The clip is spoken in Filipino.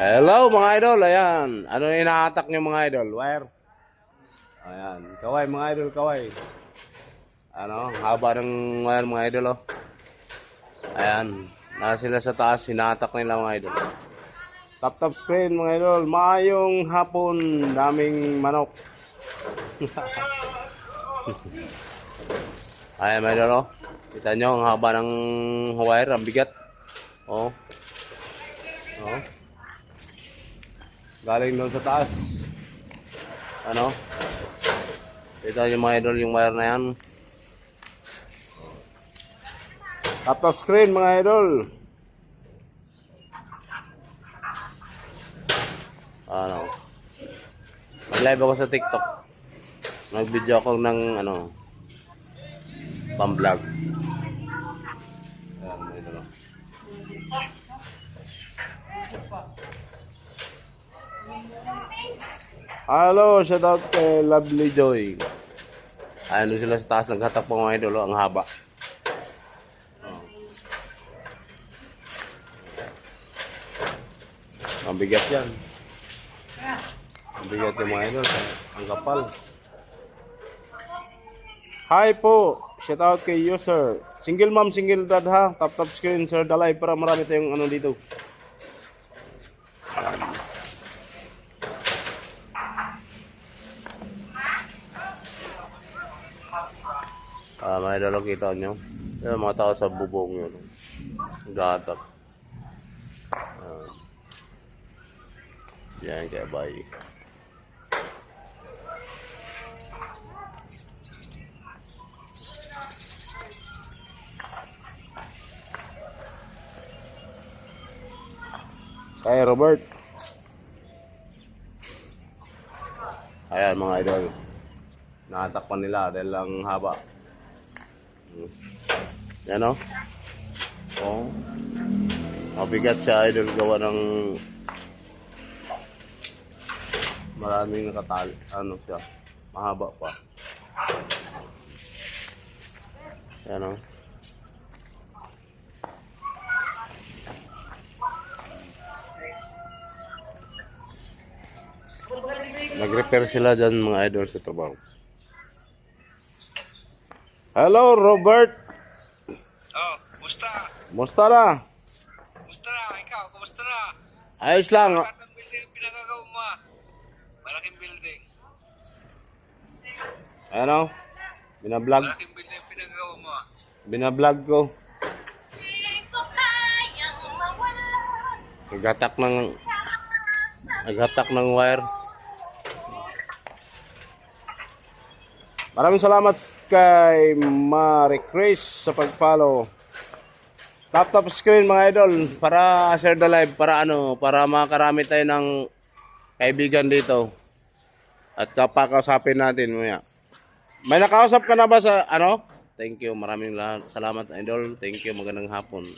Hello mga idol, ayan. Ano inaatak niyo mga idol? Wire. Ayan, kaway mga idol, kaway. Ano, haba ng wire mga idol oh. Ayan, nasa sila sa taas, hinatak nila mga idol. Tap top screen mga idol, maayong hapon, daming manok. Ayan mga idol oh. Kita nyo, ang haba ng wire, ang bigat. Oh. Oh. Galing doon sa taas. Ano? Ito yung mga idol, yung wire na yan. Top of screen mga idol. Ano? Mag-live ako sa TikTok. Nag-video ako ng ano, pang-vlog. Ayan, ito. Hello, shout out kay Lovely Joy. Ano sila sa taas, naghatak pa mga idol, oh, ang haba. Oh. Ang bigat yan. Ang bigat yung mga idol, ang kapal. Hi po, shout out kay user. Single mom, single dad ha. Tap tap screen, sir, dalay para marami tayong ano dito. Ah, may idol, kita nyo. Yan, mga tao sa bubong yun. Gatak. Ah. Yan, kaya bye. Kay Robert. Ayan mga idol. Nakatakpan nila dahil ang haba. Yan o. Oh. Mabigat siya idol gawa ng maraming nakatali. Ano siya. Mahaba pa. Yan o. Nag-repair sila dyan mga idol sa trabaho. Hello, Robert. Oh, kumusta? Musta na? Kumusta na? Ikaw, kumusta na? Ayos lang. Lahat ng building ang pinagagawa mo ah. Malaking building. Ano? Binablog. Malaking building ang pinagagawa mo ah. Binablog ko. Naghatak ng Naghatak ng wire. Maraming salamat kay Marie Chris sa pag-follow. Tap screen mga idol para share the live para ano para makarami tayo ng kaibigan dito. At kapakausapin natin maya. May nakausap ka na ba sa ano? Thank you. Maraming. Salamat idol. Thank you. Magandang hapon.